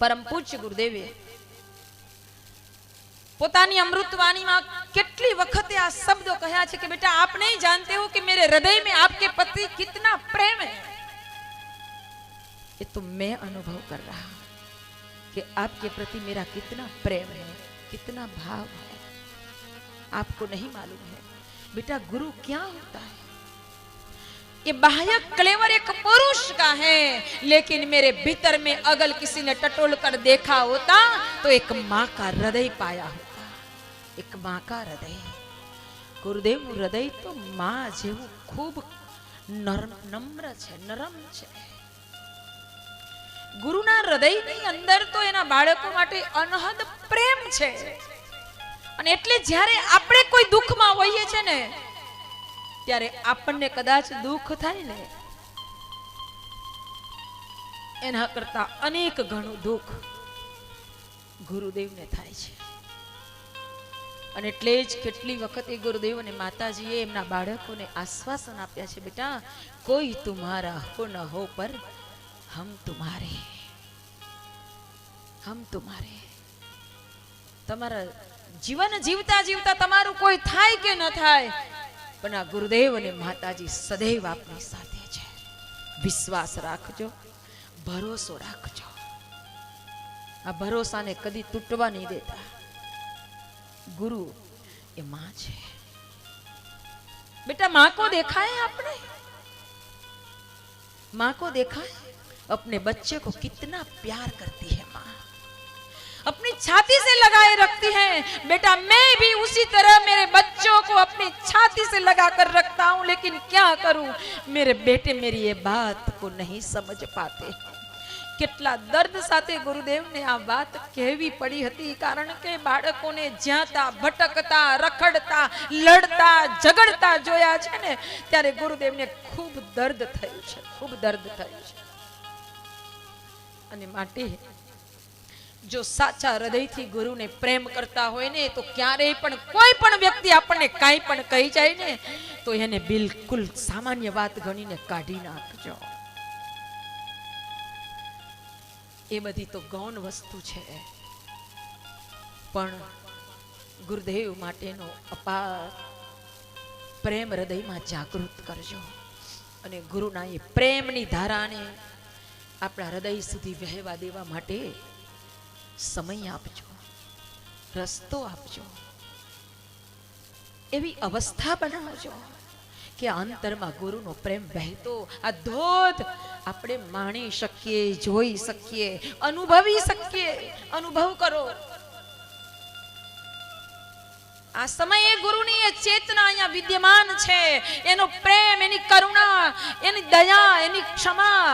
પરમ પૂજ્ય ગુરુદેવે પોતાની અમૃતવાણીમાં કેટલી વખતે આ શબ્દો કહ્યા છે કે બેટા આપ નહીં જાનતે હો कि मेरे हृदय में आपके प्रति कितना प्रेम है ये तो मैं अनुभव कर रहा हूं कि आपके प्रति मेरा कितना प्रेम है कितना भाव है आपको नहीं मालूम है बेटा गुरु क्या होता है ये बाह्य क्लेवर एक पुरुष का है लेकिन मेरे भीतर में अगर किसी ने टटोल कर देखा होता तो एक माँ का हृदय पाया होता એક માં કા હૃદય ગુરુદેવનું હૃદય તો માં જેવું ખૂબ નરમ નમ્ર છે નરમ છે ગુરુના હૃદયની અંદર તો એના બાળકો માટે અનહદ પ્રેમ છે અને એટલે જ્યારે આપણે કોઈ દુઃખમાં હોઈએ છે ને ત્યારે આપણને કદાચ દુઃખ થાય ને, એના કરતા અનેક ઘણું દુઃખ ગુરુદેવને થાય છે. અને એટલે જ કેટલી વખત એ ગુરુદેવ અને માતાજીએ એમના બાળકોને આશ્વાસન આપ્યા છે, બેટા, કોઈ તુમારા હો ન હો, પર હમ તુમારે હમ તુમારે તમારા જીવન જીવતા જીવતા તમારું કોઈ થાય કે ન થાય પણ આ ગુરુદેવ અને માતાજી સદૈવ આપની સાથે છે વિશ્વાસ રાખજો ભરોસો રાખજો આ ભરોસાને કદી તૂટવા નહીં દેતા गुरु ये माँ છે बेटा माँ को देखा है आपने माँ को देखा है अपने बच्चे को कितना प्यार करती है माँ अपनी छाती से लगाए रखती है बेटा मैं भी उसी तरह मेरे बच्चों को अपनी छाती से लगा कर रखता हूं लेकिन क्या करूं मेरे बेटे मेरी ये बात को नहीं समझ पाते हैं કેટલા દર્દ સાથે ગુરુદેવને આ વાત કહેવી પડી હતી કારણ કે બાળકોને જ્યાંતા ભટકતા રખડતા લડતા ઝઘડતા જોયા છે ને ત્યારે ગુરુદેવને ખૂબ દર્દ થયું છે ખૂબ દર્દ થયું છે અને માટે જો સાચા હૃદયથી ગુરુને પ્રેમ કરતા હોય ને, તો ક્યારેય પણ કોઈ પણ વ્યક્તિ આપણને કાંઈ પણ કહી જાય ને, તો એને બિલકુલ સામાન્ય વાત ગણીને કાઢી નાખજો. એ બધી તો ગૌણ વસ્તુ છે. પણ ગુરુદેવ માટેનો અપાર પ્રેમ હૃદયમાં જાગૃત કરજો. અને ગુરુના એ પ્રેમની ધારાને આપણા હૃદય સુધી વહેવા દેવા માટે સમય આપજો, રસ્તો આપજો, એવી અવસ્થા બનાવજો કે અંતરમાં ગુરુનો પ્રેમ વહેતો, આ ધોધ આપણે માણી શકીએ, જોઈ શકીએ, અનુભવી શકીએ, અનુભવ કરો. આ સમયે ગુરુની એ ચેતના અહીંયા વિદ્યમાન છે. એનો પ્રેમ, એની કરુણા, એની દયા, એની ક્ષમા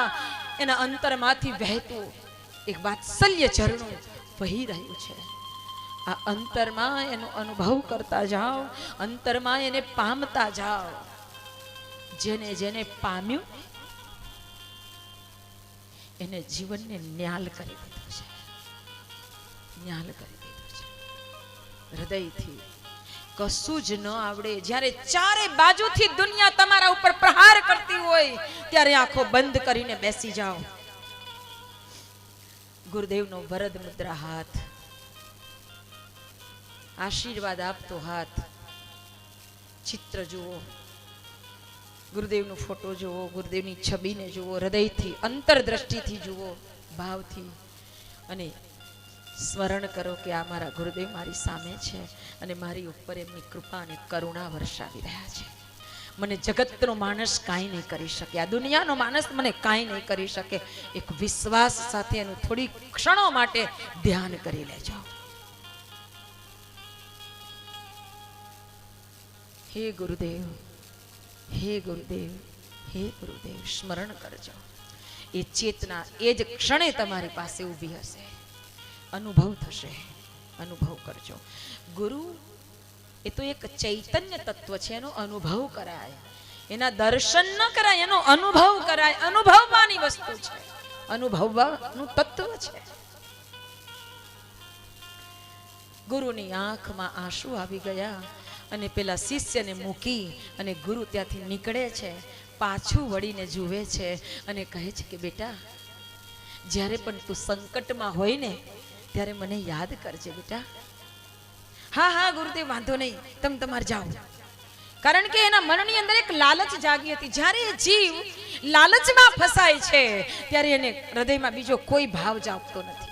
એના અંતરમાંથી વહેતું. એક વાત્સલ્ય ઝરણું વહી રહ્યું છે. આ અંતરમાં એનો અનુભવ કરતા જાઓ, અંતરમાં એને પામતા જાઓ. જેને જેને પામ્યું, એને જીવનને ન્યાલ કરી દીધું છે. ન્યાલ કરી દીધું છે. હૃદયથી કશું જ ન આવડે. જ્યારે ચારે બાજુથી દુનિયા તમારા ઉપર પ્રહાર કરતી હોય, ત્યારે આંખો બંધ કરીને બેસી જાઓ. ગુરુદેવનો વરદ મુદ્રા હાથ. આશીર્વાદ આપતો હાથ. ચિત્ર જુઓ. ગુરુદેવનો ફોટો જુઓ. ગુરુદેવની છબીને જુઓ. હૃદયથી, અંતરદ્રષ્ટિથી જુઓ. ભાવથી. અને સ્મરણ કરો કે આ મારા ગુરુદેવ મારી સામે છે અને મારી ઉપર એમની કૃપા અને કરુણા વરસાવી રહ્યા છે. મને જગતનો માણસ કાંઈ નહીં કરી શકે. આ દુનિયાનો માણસ મને કાંઈ નહીં કરી શકે. એક વિશ્વાસ સાથે એનું થોડી ક્ષણો માટે ધ્યાન કરી લેજો. હે ગુરુદેવ હે ગુરુદેવ હે ગુરુદેવ, સ્મરણ કરજો. એ ચેતના એ જ ક્ષણે તમારી પાસે ઊભી હશે. અનુભવ થશે. અનુભવ કરજો. ગુરુ એ તો એક ચૈતન્ય તત્વ છે, એનો અનુભવ કરાય. એના દર્શન ન કરાય, એનો અનુભવ કરાય. અનુભવવાની વસ્તુ છે. અનુભવવાનું તત્વ છે. ગુરુની આંખમાં આંસુ આવી ગયા અને પેલા શિષ્યને મૂકી અને ગુરુ ત્યાંથી નીકળે છે, પાછું વળીને જુએ છે અને કહે છે કે, બેટા, જ્યારે પણ તું સંકટમાં હોય ને, ત્યારે મને યાદ કરજે બેટા. હા હા, ગુરુદેવ, વાંધો નહીં. તમે તમારે જાઓ. કારણ કે એના મનની અંદર એક લાલચ જાગી હતી. જ્યારે એ જીવ લાલચમાં ફસાય છે, ત્યારે એને હૃદયમાં બીજો કોઈ ભાવ જાગતો નથી.